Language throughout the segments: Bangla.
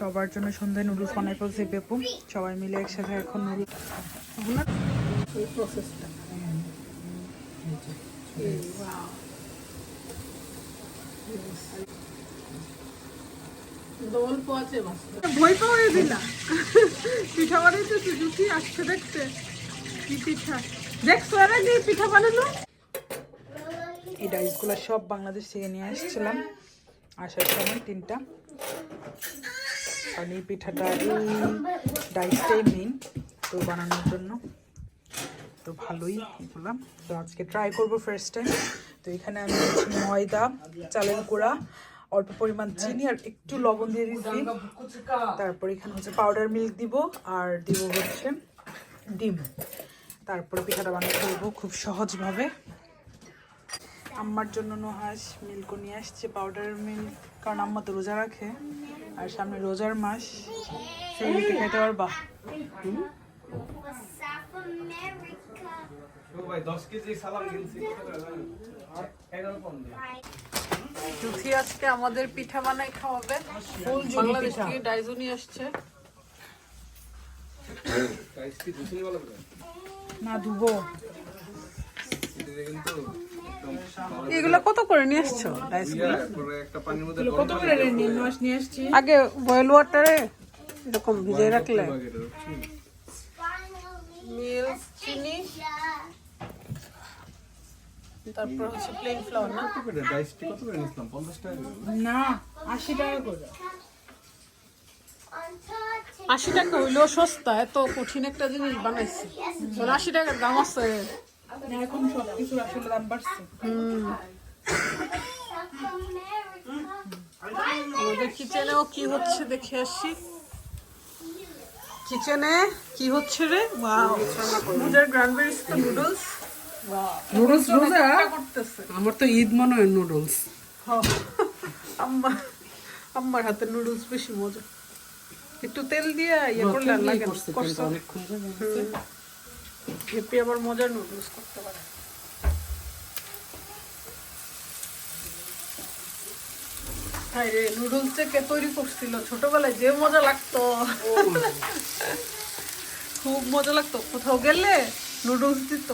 সবার জন্য সন্ধ্যায় নুডলস বানাই ফেলছে বেপু সবাই মিলে একসাথে এখন নুডলস এই প্রসেসটা ভয় পাওয়াই দিলা পিঠা বানাইতেছে জুতি আসছে দেখতে। কি পিঠা? দেখছ এর আগে পিঠা বানানো এই ডাইসগুলো সব বাংলাদেশ থেকে নিয়ে আসছিলাম। আসার সময় তিনটা। কারণ এই পিঠাটা এই ডাইসটাই মেন তো বানানোর জন্য। তো ভালোই বললাম। তো আজকে ট্রাই করব ফার্স্ট টাইম তো এখানে আমি ময়দা, চালের গুঁড়া, অল্প পরিমাণ চিনি আর একটু লবণ দিয়ে দিচ্ছি তারপর এখানে হচ্ছে পাউডার মিল্ক দিব আর দিব হচ্ছে ডিম। তারপরে পিঠাটা বানিয়ে ফেলব খুব সহজভাবে। আম্মার জন্য নোহাস মিল্কও নিয়ে আসছে পাউডার মিল্ক কারণ আম্মা তো রোজা রাখে। আর সামনে রোজার মাস সেই মিল্কে খেতে পারবা। জুথি আজকে আমাদের পিঠা বানাই খাওয়াবে। ফুল বাংলাদেশ থেকে ডাইজো নিয়ে আসছে। না ধুবো। কিন্তু এগুলো কত করে নিয়ে আসছো? করে একটা পানির মধ্যে কত করে নিয়ে আসছি? আগে বয়েল ওয়াটারে এরকম ভিজিয়ে রাখলে। চিনি। তারপর হচ্ছে প্লেন ফ্লাওয়ার না? কত করে? ডাইসটি কত করে নিছিলাম 50 টাকা না আশি টাকা করে। আশি টাকা হইলেও সস্তা এত কঠিন একটা জিনিস বানাইছে। আশি টাকার দাম আছে। এখন সব কিছুর আসলে দাম বাড়ছে। হুম South America. আমাদের কিচেনেও কি হচ্ছে দেখে আসি। কিচেনে কি হচ্ছে রে? ওয়াও। আমাদের গ্রানবেরিজ তো নুডলস। নুডলস রোজা? আমার তো ঈদ মনে হয় নুডলস। আম্মা আম্মার হাতে নুডলস বেশি মজা। একটু তেল দিয়ে ইয়ে করলে লাগে। করছ? হুম। হেপি আবার মজার নুডলস করতে পারে। হাই রে নুডলস কে তৈরি করছিল? ছোটবেলায় যে মজা লাগতো। খুব মজা লাগতো। কোথাও গেলে নুডলস দিত।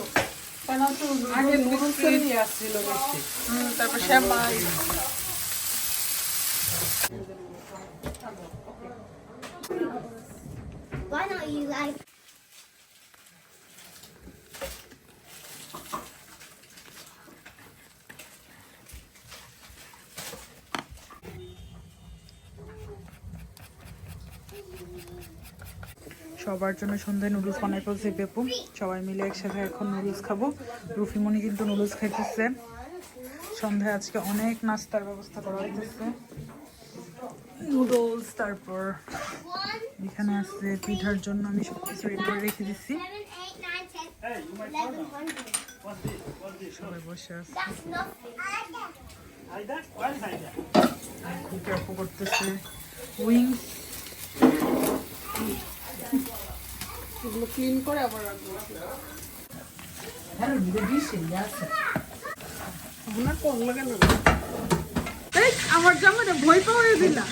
আগে নুডলস আসছিল বেশি। তারপর শ্যামাই Why don't you like? সবার জন্য সন্ধ্যায় নুডলস বানাই ফেলছে বেপু সবাই মিলে একসাথে এখন নুডলস খাব। রুফিমণি কিন্তু নুডলস খাইতেছে। সন্ধ্যায় আজকে অনেক নাস্তার ব্যবস্থা করা হইতেছে। নুডলস, তারপর এখানে আছে পিঠার জন্য আমি সব কিছু রেডি করে রেখে দিচ্ছি. সবাই বসে আছে। খুব করতেছে। উইংস। এগুলো ক্লিন করে আবার রাখব। আপনার কম লাগে না। আমার জামাইটা ভয় পাওয়াই দিলা।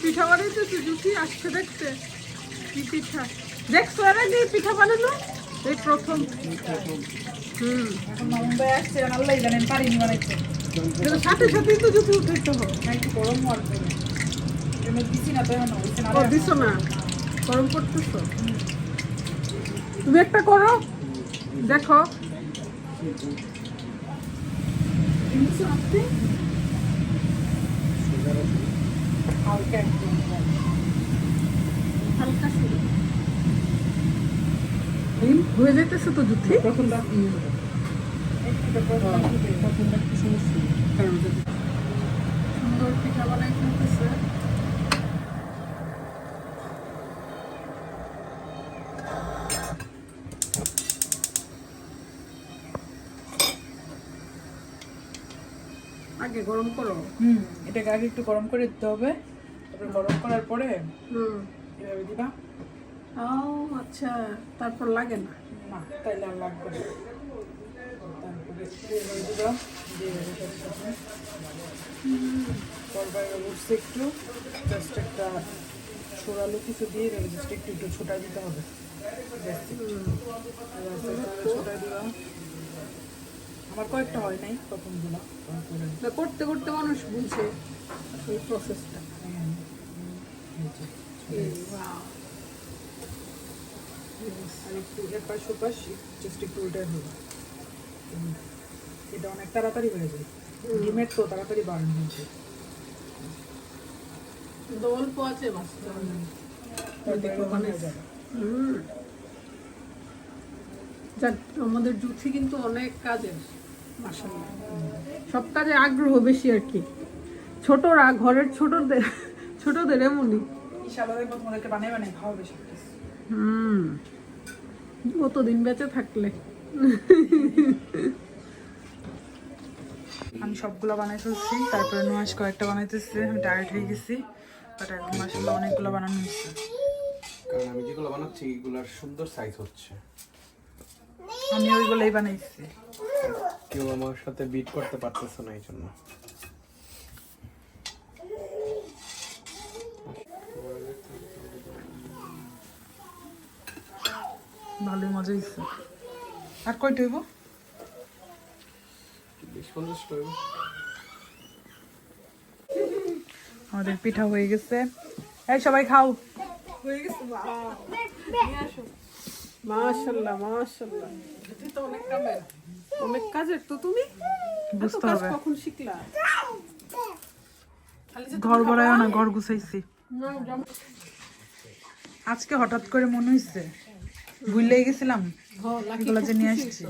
পিঠা বানাইতেছে জুতি আসছে দেখতে। কি পিঠা? দেখছ এর আগে পিঠা বানানো এই প্রথম। হুম। মুম্বাই আসছে আল্লাহ জানেন পারিনি বানাইতে। সাথে সাথেই তো জুতি উঠাইতে হবে গরম হওয়ার দিছি না তো না দিছো না গরম করতেছো? তুমি একটা করো। দেখো। হালকা হালকা হয়ে যাইতেছে তো প্রথমটা। একটু প্রথমটা সুন্দর পিঠা বানাই ফেলতেছে। আগে গরম করো। হুম। এটাকে আগে একটু গরম করে দিতে হবে। তারপর গরম করার পরে হুম। এভাবে দিবা। ও আচ্ছা। তারপর লাগে না? না তাইলে আর লাগবে না। তারপরে এভাবে দিবা দিয়ে বাইরে উঠছে একটু। জাস্ট একটা ছোড়ালো কিছু দিয়ে দেবে জাস্ট একটু একটু ছোটা দিতে হবে। ছোটা দিলাম আমার কয়েকটা হয় নাই প্রথমগুলো করতে করতে মানুষ বুঝে এই প্রসেসটা আর একটু এপাশ ওপাশ জাস্ট একটু উল্টে দেবো এটা অনেক তাড়াতাড়ি হয়ে যায়। ডিমের তো তাড়াতাড়ি বাড়ানো হয়েছে অল্প আছে আমাদের জুথি কিন্তু অনেক কাজের সব কাজে আগ্রহ বেশি আর কি। ছোটরা ঘরের ছোটদের ছোটদের এমনই। হুম। কতদিন বেঁচে থাকলে? আমি সবগুলো বানাই ফেলছি তারপরে নোয়াজ কয়েকটা বানাইতেছি আমি টায়ার্ড হয়ে গেছি বাট এখন মাসাল্লাহ অনেকগুলো বানানো হচ্ছে কারণ আমি যেগুলো বানাচ্ছি এগুলার সুন্দর সাইজ হচ্ছে। আমি ওইগুলোই বানাইছি। কেউ আমার সাথে বিট করতে পারতেছে না এই জন্য ভালোই মজা হয়েছে আর কয়টা হইব? বিশ পঞ্চাশটা হইবো। আমাদের পিঠা হয়ে গেছে। এই সবাই খাও। হয়ে গেছে মাশাল্লাহ মাশাল্লাহ তো অনেক কামের অনেক কাজের তো তুমি? বুঝতে হবে। কখন শিখলা? যে ঘর বড়াইও না ঘর গুছাইছি। আজকে হঠাৎ করে মনে গেছিলাম এগুলো যে নিয়ে আসছি।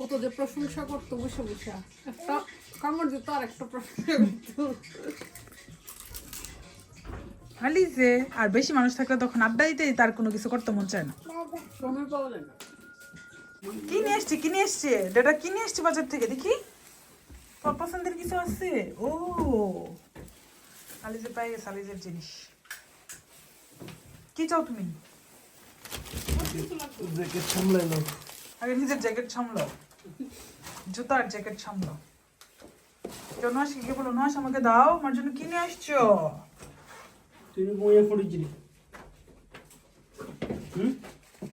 কত যে প্রশংসা করতো বসে বসে। একটা কামড় দিত আর একটা প্রশংসা করতো। খালি যে আর বেশি মানুষ থাকলে তখন আড্ডা দিতেই তার কোনো কিছু করতে মন চায় না। সময় পাওয়া যায় না। কি নিয়ে এসছি? কি নিয়ে এসছি? এটা কি নিয়ে এসছি বাজার থেকে? দেখি। তোর পছন্দের কিছু আছে? ও আলিজে পাই গেছে আলিজের জিনিস। কি চাও তুমি? জ্যাকেট সামলাই নাও। আগে নিজের জ্যাকেট সামলাও। জুতার জ্যাকেট সামলাও। কেউ নয় কি বলো? নয় আমাকে দাও। আমার জন্য কিনে আসছো? তুই বইয়ে পড়েছিলি।